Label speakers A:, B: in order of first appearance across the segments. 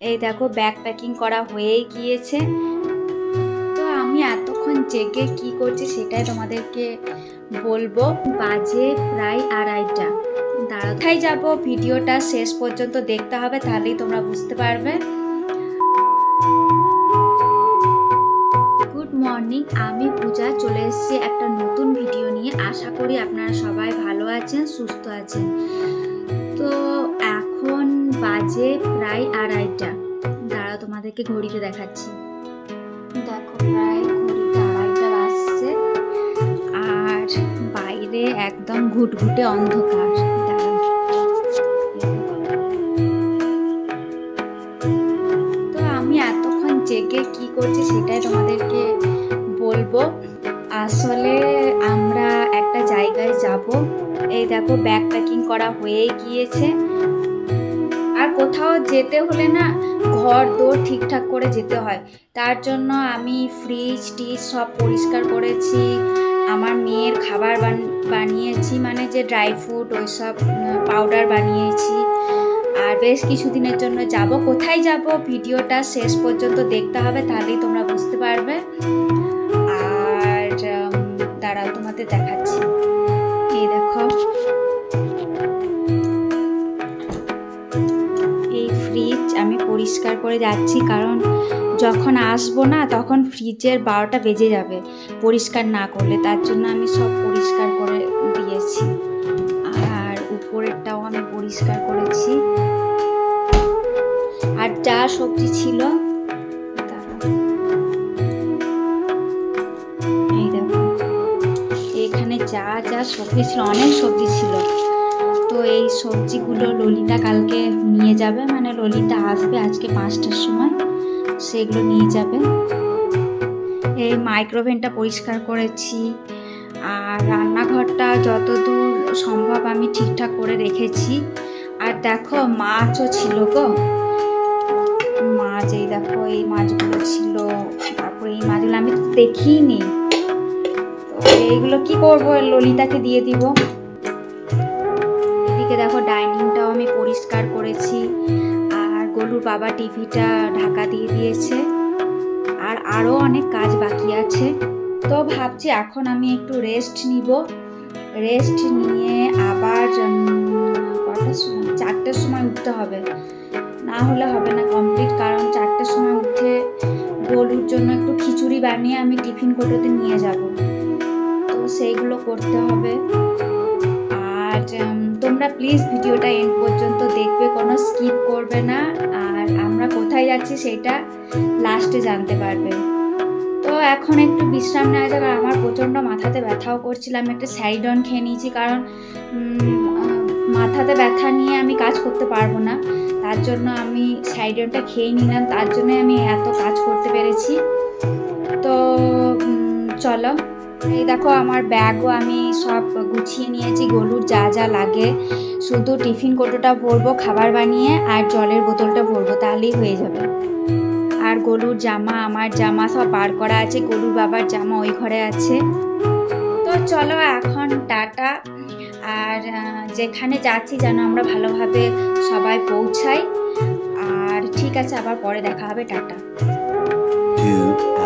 A: এই দেখো bag packing করা হয়েই গিয়েছে। তো আমি এতক্ষণ জেগে কি করছি সেটাই তোমাদেরকে বলব। বাজে প্রায় আড়াইটা। দাঁড়া যাব? ভিডিওটা শেষ পর্যন্ত দেখতে হবে, তাহলেই তোমরা বুঝতে পারবে। গুড মর্নিং আমি পূজা, চলে এসেছি একটা নতুন ভিডিও নিয়ে। আশা করি আপনারা সবাই ভালো আছেন, সুস্থ আছেন। তো বাজে প্রায় আড়াইটা। দাঁড়া তোমাদেরকে ঘড়িতে দেখাচ্ছি। দেখো, প্রায় ঘড়িতে আড়াইটা আসছে। আর বাইরে একদম ঘুটঘুটে অন্ধকার। তো আমি এতক্ষণ জেগে কি করছি সেটাই তোমাদেরকে বলব। আসলে আমরা একটা জায়গায় যাব। এই দেখো, ব্যাগ প্যাকিং করা হয়েই গিয়েছে। যেতে হলে না ঘর দোর ঠিকঠাক করে যেতে হয়। তার জন্য আমি ফ্রিজ টিজ সব পরিষ্কার করেছি। আমার মেয়ের খাবার বান- বানিয়েছি মানে যে ড্রাই ফ্রুট ওইসব পাউডার বানিয়েছি। আর বেশ কিছুদিনের জন্য যাব। কোথায় যাব? ভিডিওটা শেষ পর্যন্ত দেখতে হবে, তাহলেই তোমরা বুঝতে পারবে। আর দাঁড়াও, তোমাদের দেখাচ্ছি। এই দেখো। পরিষ্কার করে যাচ্ছি, কারণ যখন আসব না তখন ফ্রিজের বারোটা বেজে যাবে পরিষ্কার না করলে। তার জন্য আমি সব পরিষ্কার করে দিয়েছি। আর উপরেরটাও আমি পরিষ্কার করেছি। আর যা সবজি ছিল এখানে যা যা সবজি ছিল, অনেক সবজি ছিল। সবজিগুলো ললিতা কালকে নিয়ে যাবে মানে ললিতা আসবে আজকে পাঁচটার সময়, সেগুলো নিয়ে যাবে। এই মাইক্রোভেনটা পরিষ্কার করেছি, আর রান্নাঘরটা যতদূর সম্ভব আমি ঠিকঠাক করে রেখেছি। আর দেখো, মাছও ছিল গো। মাছ, এই দেখো, এই মাছগুলো ছিল। তারপরে এই মাছগুলো আমি দেখিনি। তো এইগুলো কি করব? ললিতাকে দিয়ে দিব। বাবা টিভিটা ঢাকা দিয়ে দিয়েছে। আর আরও অনেক কাজ বাকি আছে। তো ভাবছি এখন আমি একটু রেস্ট নিব। রেস্ট নিয়ে আবার কটার সময়? চারটের সময় উঠতে হবে। না হলে হবে না কমপ্লিট কারণ চারটের সময় উঠে গলুর জন্য একটু খিচুড়ি বানিয়ে আমি টিফিন কোটোতে নিয়ে যাব। তো সেইগুলো করতে হবে। আর তোমরা প্লিজ ভিডিওটা এন্ড পর্যন্ত দেখবে, কোনো স্কিপ করবে না। আর আমরা কোথায় যাচ্ছি সেটা লাস্টে জানতে পারবে। তো এখন একটু বিশ্রাম নেওয়া যাবে আর আমার প্রচণ্ড মাথাতে ব্যথাও করছিল। আমি একটা স্যারিডন খেয়ে নিয়েছি। কারণ মাথাতে ব্যথা নিয়ে আমি কাজ করতে পারব না। তার জন্য আমি স্যারিডনটা খেয়ে নিলাম। তার জন্য আমি এত কাজ করতে পেরেছি। তো চলো। এই দেখো আমার ব্যাগও আমি সব গুছিয়ে নিয়েছি গলুর যা যা লাগে। শুধু টিফিন কোটোটা ভরবো, খাবার বানিয়ে আর জলের বোতলটা ভরবো, তাহলেই হয়ে যাবে। আর গলুর জামা, আমার জামা সব বার করা আছে গলুর বাবার জামা ওই ঘরে আছে। তো চলো এখন টাটা। আর যেখানে যাচ্ছি যেন আমরা ভালোভাবে সবাই পৌঁছাই। আর ঠিক আছে, আবার পরে দেখা হবে, টাটা।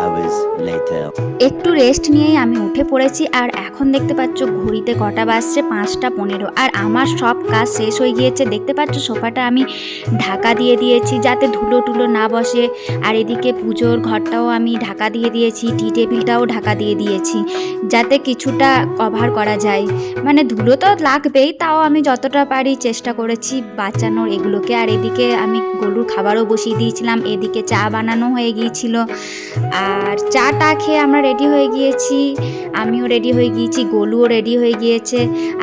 B: Hours later.
A: একটু রেস্ট নিয়েই আমি উঠে পড়েছি আর এখন দেখতে পাচ্ছ ঘড়িতে কটা বাজছে পাঁচটা পনেরো আর আমার সব কাজ শেষ হয়ে গিয়েছে। দেখতে পাচ্ছ সোফাটা আমি ঢাকা দিয়ে দিয়েছি যাতে ধুলো টুলো না বসে। আর এদিকে পুজোর ঘরটাও আমি ঢাকা দিয়ে দিয়েছি টি টেবিলটাও ঢাকা দিয়ে দিয়েছি যাতে কিছুটা কভার করা যায়। মানে ধুলো তো লাগবেই, তাও আমি যতটা পারি চেষ্টা করেছি বাঁচানোর এগুলোকে। আর এদিকে আমি গরুর খাবারও বসিয়ে দিয়েছিলাম, এদিকে চা বানানো হয়ে গিয়েছিল। আর চাটা খেয়ে আমরা রেডি হয়ে গিয়েছি। আমিও রেডি হয়ে গিয়েছি, গোলুও রেডি হয়ে গিয়েছে।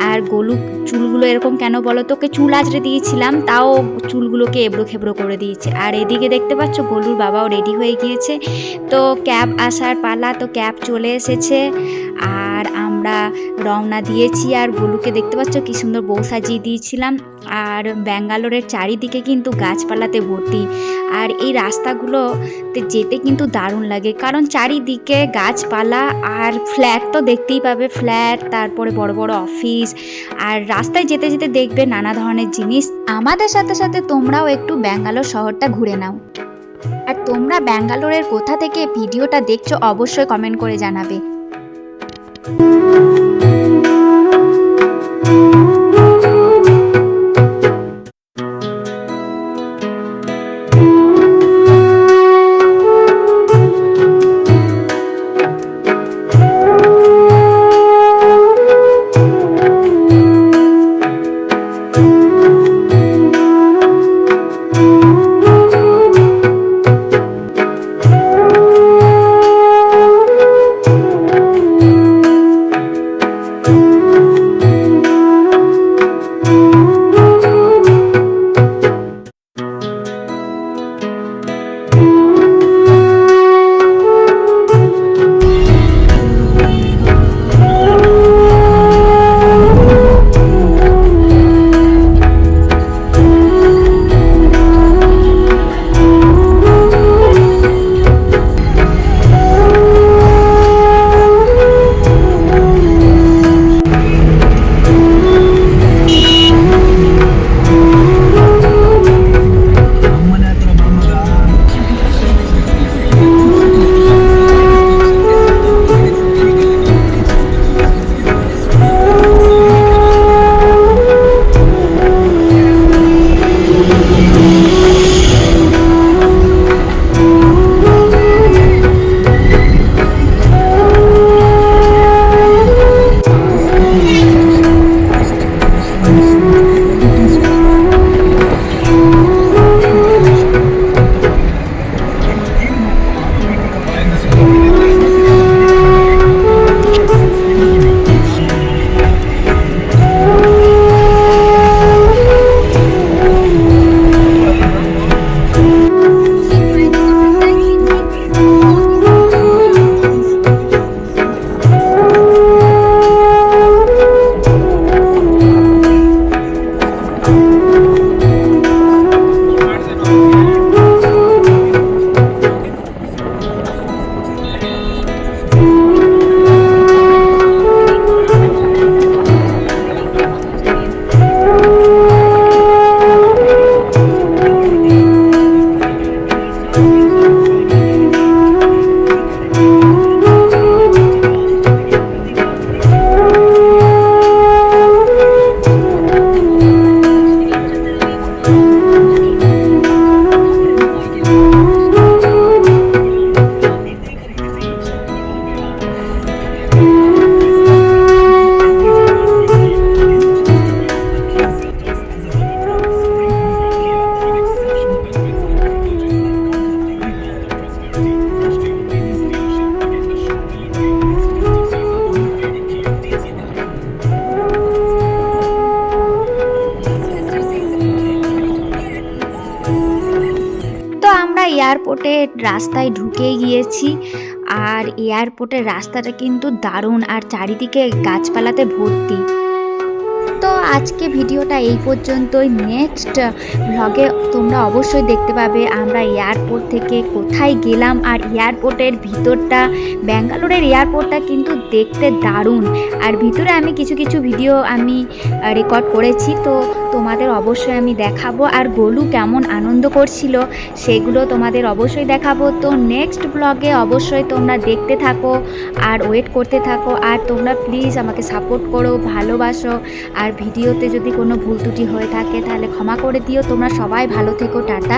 A: আর গোলু চুলগুলো এরকম কেন বলো তোকে চুল আঁচড়ে দিয়েছিলাম, তাও চুলগুলোকে এবড়ো খেবড়ো করে দিয়েছে। আর এদিকে দেখতে পাচ্ছ গোলুর বাবাও রেডি হয়ে গিয়েছে। তো ক্যাব আসার পালা, তো ক্যাব চলে এসেছে। আর আমরা রওনা দিয়েছি। আর বুলুকে দেখতে পাচ্ছ কি সুন্দর বউ সাজিয়ে দিয়েছিলাম। আর ব্যাঙ্গালোরের চারিদিকে কিন্তু গাছপালাতে ভর্তি। আর এই রাস্তাগুলোতে যেতে কিন্তু দারুণ লাগে। কারণ চারিদিকে গাছপালা আর ফ্ল্যাট তো দেখতেই পাবে। ফ্ল্যাট, তারপরে বড় বড় অফিস। আর রাস্তায় যেতে যেতে দেখবে নানা ধরনের জিনিস। আমাদের সাথে সাথে তোমরাও একটু ব্যাঙ্গালোর শহরটা ঘুরে নাও। আর তোমরা ব্যাঙ্গালোরের কোথা থেকে ভিডিওটা দেখছ অবশ্যই কমেন্ট করে জানাবে। Thank you. আমরা এয়ারপোর্টের রাস্তায় ঢুকে গিয়েছি আর এয়ারপোর্টের রাস্তাটা কিন্তু দারুণ। আর চারিদিকে গাছপালাতে ভর্তি। আজকে ভিডিওটা এই পর্যন্তই। নেক্সট ভ্লগে তোমরা অবশ্যই দেখতে পাবে আমরা এয়ারপোর্ট থেকে কোথায় গেলাম আর এয়ারপোর্টের ভিতরটা, ব্যাঙ্গালোরের এয়ারপোর্টটা কিন্তু দেখতে দারুণ। আর ভিতরে আমি কিছু কিছু ভিডিও আমি রেকর্ড করেছি, তো তোমাদের অবশ্যই আমি দেখাবো। আর গোলু কেমন আনন্দ করছিল সেগুলো তোমাদের অবশ্যই দেখাবো। তো নেক্সট ব্লগে অবশ্যই তোমরা দেখতে থাকো আর ওয়েট করতে থাকো। আর তোমরা প্লিজ আমাকে সাপোর্ট করো, ভালোবাসো। আর ভিডিওতে যদি কোনো ভুল ত্রুটি হয়ে থাকে, তাহলে ক্ষমা করে দিও। তোমরা সবাই ভালো থেকো, টাটা।